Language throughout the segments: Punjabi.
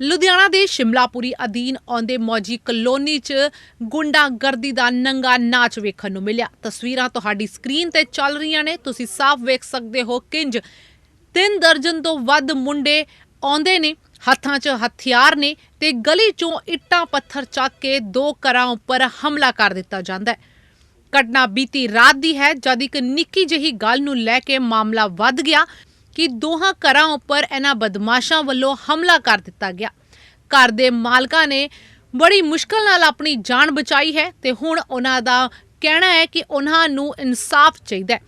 ਲੁਧਿਆਣਾ ਦੇ ਸ਼ਿਮਲਾਪੁਰੀ ਅਧੀਨ ਆਉਂਦੇ ਮੌਜੀ ਕਲੋਨੀ 'ਚ ਗੁੰਡਾਗਰਦੀ ਦਾ ਨੰਗਾ ਨਾਚ ਵੇਖਣ ਨੂੰ ਮਿਲਿਆ। ਤਸਵੀਰਾਂ ਤੁਹਾਡੀ ਸਕਰੀਨ ਤੇ ਚੱਲ ਰਹੀਆਂ ਨੇ। ਤੁਸੀਂ ਸਾਫ਼ ਵੇਖ ਸਕਦੇ ਹੋ ਕਿੰਜ ਤਿੰਨ ਦਰਜਨ ਤੋਂ ਵੱਧ ਮੁੰਡੇ ਆਉਂਦੇ ਨੇ, ਹੱਥਾਂ 'ਚ ਹਥਿਆਰ ਨੇ ਤੇ ਗਲੀ 'ਚੋਂ ਇੱਟਾਂ ਪੱਥਰ ਚੱਕ ਕੇ ਦੋ ਘਰਾਂ ਉੱਪਰ ਹਮਲਾ ਕਰ ਦਿੱਤਾ ਜਾਂਦਾ ਹੈ। ਘਟਨਾ ਬੀਤੀ ਰਾਤ ਦੀ ਹੈ, ਜਦ ਇੱਕ ਨਿੱਕੀ ਜਿਹੀ ਗੱਲ ਨੂੰ ਲੈ ਕੇ ਮਾਮਲਾ ਵੱਧ ਗਿਆ। ਕਿ ਦੋਹਾਂ ਘਰਾਂ ਉੱਪਰ ਇਹਨਾਂ ਬਦਮਾਸ਼ਾਂ ਵੱਲੋਂ ਹਮਲਾ ਕਰ ਦਿੱਤਾ ਗਿਆ। ਘਰ ਦੇ ਮਾਲਕਾਂ ਨੇ ਬੜੀ ਮੁਸ਼ਕਲ ਨਾਲ ਆਪਣੀ ਜਾਨ ਬਚਾਈ ਹੈ ਤੇ ਹੁਣ ਉਹਨਾਂ ਦਾ ਕਹਿਣਾ ਹੈ ਕਿ ਉਹਨਾਂ ਨੂੰ ਇਨਸਾਫ ਚਾਹੀਦਾ ਹੈ।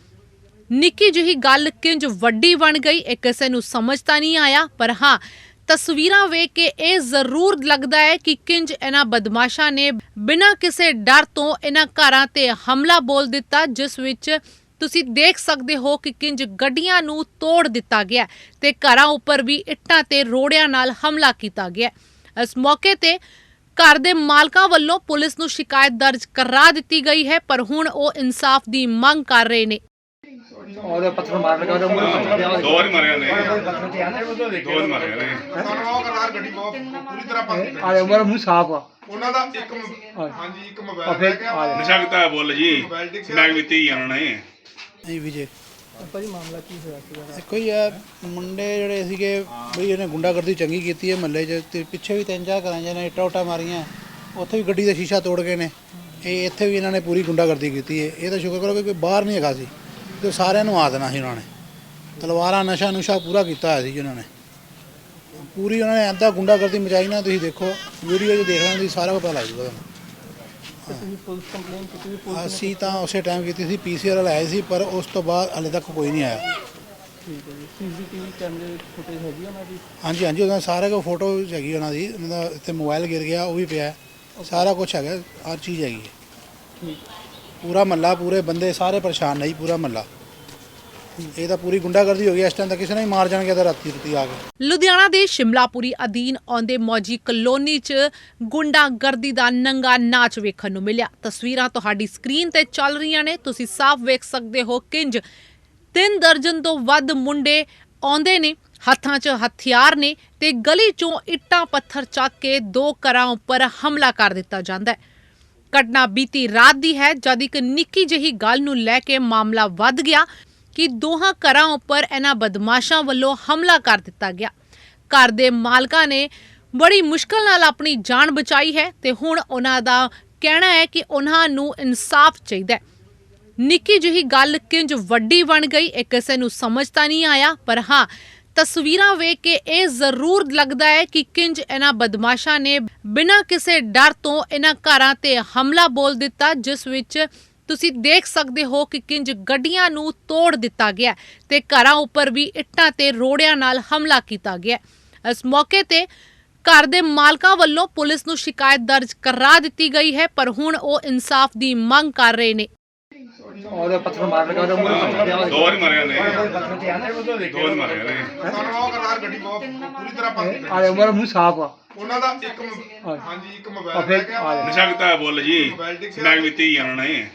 ਨਿੱਕੀ ਜਿਹੀ ਗੱਲ ਕਿੰਜ ਵੱਡੀ ਬਣ ਗਈ ਇਹ ਕਿਸੇ ਨੂੰ ਸਮਝ ਤਾਂ ਨਹੀਂ ਆਇਆ, ਪਰ ਹਾਂ, ਤਸਵੀਰਾਂ ਵੇਖ ਕੇ ਇਹ ਜ਼ਰੂਰ ਲੱਗਦਾ ਹੈ ਕਿ ਕਿੰਜ ਇਹਨਾਂ ਬਦਮਾਸ਼ਾਂ ਨੇ ਬਿਨਾਂ ਕਿਸੇ ਡਰ ਤੋਂ ਇਹਨਾਂ ਘਰਾਂ ਤੇ ਹਮਲਾ ਬੋਲ ਦਿੱਤਾ, ਜਿਸ ਵਿੱਚ ਤੁਸੀਂ ਦੇਖ ਸਕਦੇ ਹੋ ਕਿ ਕਿੰਜ ਗੱਡੀਆਂ ਨੂੰ ਤੋੜ ਦਿੱਤਾ ਗਿਆ ਤੇ ਘਰਾਂ ਉੱਪਰ ਵੀ ਇੱਟਾਂ ਤੇ ਰੋੜਿਆਂ ਨਾਲ ਹਮਲਾ ਕੀਤਾ ਗਿਆ ਇਸ ਮੌਕੇ ਤੇ ਘਰ ਦੇ ਮਾਲਕਾਂ ਵੱਲੋਂ ਪੁਲਿਸ ਨੂੰ ਸ਼ਿਕਾਇਤ ਦਰਜ ਕਰਾ ਦਿੱਤੀ ਗਈ ਹੈ ਪਰ ਹੁਣ ਉਹ ਇਨਸਾਫ ਦੀ ਮੰਗ ਕਰ ਰਹੇ ਨੇ। ਉਹਦੇ ਪੱਥਰ ਮਾਰ ਲਗਾ ਉਹਦੇ ਮੂੰਹ ਪੱਥਰ ਪਿਆ ਦੋ ਵਾਰੀ ਮਾਰਿਆ ਨੇ। ਪੱਥਰ ਤੇ ਦੋ ਵਾਰੀ ਮਾਰਿਆ ਨੇ। ਸਾਨੂੰ ਉਹ ਕਰਾਰ ਗੱਡੀ ਬਹੁਤ ਪੂਰੀ ਤਰ੍ਹਾਂ ਬੰਦ ਆ ਉਮਰ ਮੂੰਹ ਸਾਫ਼ ਆ। ਉਹਨਾਂ ਦਾ ਇੱਕ ਹਾਂਜੀ ਇੱਕ ਮੋਬਾਈਲ ਲੈ ਕੇ। ਨਸ਼ਾ ਕੀਤਾ ਬੋਲ ਜੀ। ਸਨੈਕ ਦਿੱਤੀ ਉਹਨਾਂ ਨੇ। ਨਹੀਂ ਵਿਜੇ। ਭਾਜੀ ਮਾਮਲਾ ਕੀ ਹੋਇਆ ਸੀਗਾ ਦੇਖੋ ਜੀ ਇਹ ਮੁੰਡੇ ਜਿਹੜੇ ਸੀਗੇ ਬਈ ਇਹਨੇ ਗੁੰਡਾਗਰਦੀ ਚੰਗੀ ਕੀਤੀ ਹੈ ਮਹੱਲੇ 'ਚ ਤੇ ਪਿੱਛੇ ਵੀ ਤਿੰਨ ਚਾਰ ਇਹਨੇ ਇੱਟਾਂ ਉੱਟਾਂ ਮਾਰੀਆਂ। ਉੱਥੇ ਵੀ ਗੱਡੀ ਦਾ ਸ਼ੀਸ਼ਾ ਤੋੜ ਗਏ ਨੇ ਇਹ ਇੱਥੇ ਵੀ ਇਹਨਾਂ ਨੇ ਪੂਰੀ ਗੁੰਡਾਗਰਦੀ ਕੀਤੀ ਹੈ। ਇਹ ਤਾਂ ਸ਼ੁਕਰ ਕਰੋ ਕਿ ਕੋਈ ਬਾਹਰ ਨਹੀਂ ਹੈਗਾ ਸੀ। ਤੇ ਸਾਰਿਆਂ ਨੂੰ ਆ ਦੇਣਾ ਸੀ ਉਹਨਾਂ ਨੇ। ਤਲਵਾਰਾਂ ਨਸ਼ਾ ਨੁਸ਼ਾ ਪੂਰਾ ਕੀਤਾ ਹੋਇਆ ਸੀ ਜੀ ਉਹਨਾਂ ਨੇ। ਪੂਰੀ ਉਹਨਾਂ ਨੇ ਐਦਾਂ ਗੁੰਡਾਗਰਦੀ ਮਚਾਈ ਨਾ ਤੁਸੀਂ ਦੇਖੋ ਵੀਡੀਓ 'ਚ ਦੇਖ ਲੈਣਾ ਤੁਸੀਂ ਸਾਰਾ ਪਤਾ ਲੱਗ ਜੂਗਾ ਤੁਹਾਨੂੰ। ਤੁਸੀਂ ਪੁਲਿਸ ਕੰਪਲੇਨ ਕੀਤੀ ਵੀ ਪੁਲਿਸ ਅਸੀਂ ਤਾਂ ਉਸੇ ਟਾਈਮ ਕੀਤੀ ਸੀ ਪੀਸੀਆਰ ਵਾਲੇ ਆਏ ਸੀ ਪਰ ਉਸ ਤੋਂ ਬਾਅਦ ਹਲੇ ਤੱਕ ਕੋਈ ਨਹੀਂ ਆਇਆ। ਠੀਕ ਹੈ ਜੀ। ਸੀਸੀਟੀਵੀ ਕੈਮਰੇ ਫੁਟੇਜ ਹੈਗੀ ਉਹਨਾਂ ਦੀ? ਹਾਂਜੀ ਹਾਂਜੀ ਉਹਨਾਂ ਸਾਰੇ ਕੋ ਫੋਟੋ ਹੈਗੀ ਉਹਨਾਂ ਦੀ। ਉਹਨਾਂ ਦਾ ਇੱਥੇ ਮੋਬਾਈਲ ਗਿਰ ਗਿਆ ਉਹ ਵੀ ਪਿਆ ਹੈ। ਸਾਰਾ ਕੁਝ ਹੈਗਾ ਹਰ ਚੀਜ਼ ਹੈਗੀ ਹੈ। ਠੀਕ। ਪੂਰਾ ਮੱਲਾ ਪੂਰੇ ਬੰਦੇ ਸਾਰੇ ਪਰੇਸ਼ਾਨ ਨਹੀਂ ਪੂਰਾ ਮੱਲਾ ਇਹ ਤਾਂ ਪੂਰੀ ਗੁੰਡਾਗਰਦੀ ਹੋ ਗਈ, ਇਸ ਟਾਈਮ ਤਾਂ ਕਿਸੇ ਨੇ ਮਾਰ ਜਾਣਗੇ ਤਾਂ ਰਾਤੀ ਰਾਤੀ ਆ ਕੇ। ਲੁਧਿਆਣਾ ਦੇ ਸ਼ਿਮਲਾਪੁਰੀ ਅਧੀਨ ਆਉਂਦੇ ਮੌਜੀ ਕਲੋਨੀ 'ਚ ਗੁੰਡਾਗਰਦੀ ਦਾ ਨੰਗਾ ਨਾਚ ਵੇਖਣ ਨੂੰ ਮਿਲਿਆ। ਤਸਵੀਰਾਂ ਤੁਹਾਡੀ ਸਕਰੀਨ ਤੇ ਚੱਲ ਰਹੀਆਂ ਨੇ, ਤੁਸੀਂ ਸਾਫ਼ ਵੇਖ ਸਕਦੇ ਹੋ ਕਿੰਜ ਤਿੰਨ ਦਰਜਨ ਤੋਂ ਵੱਧ ਮੁੰਡੇ ਆਉਂਦੇ ਨੇ, ਹੱਥਾਂ 'ਚ ਹਥਿਆਰ ਨੇ ਤੇ ਗਲੀ 'ਚੋਂ ਇੱਟਾਂ ਪੱਥਰ ਚੱਕ ਕੇ ਦੋ ਘਰਾਂ ਉੱਪਰ ਹਮਲਾ ਕਰ ਦਿੱਤਾ ਜਾਂਦਾ ਹੈ। ਘਟਨਾ ਬੀਤੀ ਰਾਤ ਦੀ ਹੈ, ਜਦ ਇੱਕ ਨਿੱਕੀ ਜਿਹੀ ਗੱਲ ਨੂੰ ਲੈ ਕੇ ਮਾਮਲਾ ਵੱਧ ਗਿਆ। ਕਿ ਦੋਹਾਂ ਘਰਾਂ ਉੱਪਰ ਇਹਨਾਂ ਬਦਮਾਸ਼ਾਂ ਵੱਲੋਂ ਹਮਲਾ ਕਰ ਦਿੱਤਾ ਗਿਆ। ਘਰ ਦੇ ਮਾਲਕਾਂ ਨੇ ਬੜੀ ਮੁਸ਼ਕਲ ਨਾਲ ਆਪਣੀ ਜਾਨ ਬਚਾਈ ਹੈ ਤੇ ਹੁਣ ਉਹਨਾਂ ਦਾ ਕਹਿਣਾ ਹੈ ਕਿ ਉਹਨਾਂ ਨੂੰ ਇਨਸਾਫ ਚਾਹੀਦਾ ਹੈ। ਨਿੱਕੀ ਜਿਹੀ ਗੱਲ ਕਿੰਜ ਵੱਡੀ ਬਣ ਗਈ ਇਹ ਕਿਸੇ ਨੂੰ ਸਮਝ ਤਾਂ ਨਹੀਂ ਆਇਆ, ਪਰ ਹਾਂ, ਤਸਵੀਰਾਂ ਵੇਖ ਕੇ ਇਹ ਜ਼ਰੂਰ ਲੱਗਦਾ ਹੈ ਕਿ ਕਿੰਜ ਇਹਨਾਂ ਬਦਮਾਸ਼ਾਂ ਨੇ ਬਿਨਾਂ ਕਿਸੇ ਡਰ ਤੋਂ ਇਹਨਾਂ ਘਰਾਂ ਤੇ ਹਮਲਾ ਬੋਲ ਦਿੱਤਾ, ਜਿਸ ਵਿੱਚ ਤੁਸੀਂ ਦੇਖ ਸਕਦੇ ਹੋ ਕਿ ਕਿੰਜ ਗੱਡੀਆਂ ਨੂੰ ਤੋੜ ਦਿੱਤਾ ਗਿਆ ਤੇ ਘਰਾਂ ਉੱਪਰ ਵੀ ਇੱਟਾਂ ਤੇ ਰੋੜਿਆਂ ਨਾਲ ਹਮਲਾ ਕੀਤਾ ਗਿਆ ਇਸ ਮੌਕੇ ਤੇ ਘਰ ਦੇ ਮਾਲਕਾਂ ਵੱਲੋਂ ਪੁਲਿਸ ਨੂੰ ਸ਼ਿਕਾਇਤ ਦਰਜ ਕਰਾ ਦਿੱਤੀ ਗਈ ਹੈ ਪਰ ਹੁਣ ਉਹ ਇਨਸਾਫ ਦੀ ਮੰਗ ਕਰ ਰਹੇ ਨੇ। ਉਹਦੇ ਪੱਥਰ ਮਾਰ ਲਗਾ ਉਹਦੇ ਮੂੰਹ ਪੱਥਰ ਪਿਆ। ਦੋ ਵਾਰੀ ਮਾਰਿਆ ਨੇ। ਪੱਥਰ ਤੇ ਆਂਦੇ ਉਹ ਦੋ ਵਾਰੀ ਮਾਰਿਆ ਨੇ। ਸਾਨੂੰ ਉਹ ਕਰਾਰ ਗੱਡੀ ਬਹੁਤ ਪੂਰੀ ਤਰ੍ਹਾਂ ਬੰਦ ਉਹਨਾਂ ਦਾ ਇੱਕ ਮ- ਹਾਂਜੀ ਇੱਕ ਮੋਬਾਈਲ ਲੈ ਕੇ ਆ ਜਾ। ਨਸ਼ਾ ਕੀਤਾ ਬੋਲ ਜੀ। ਸਨੈਕ ਦਿੱਤੀ ਉਹਨਾਂ ਨੇ।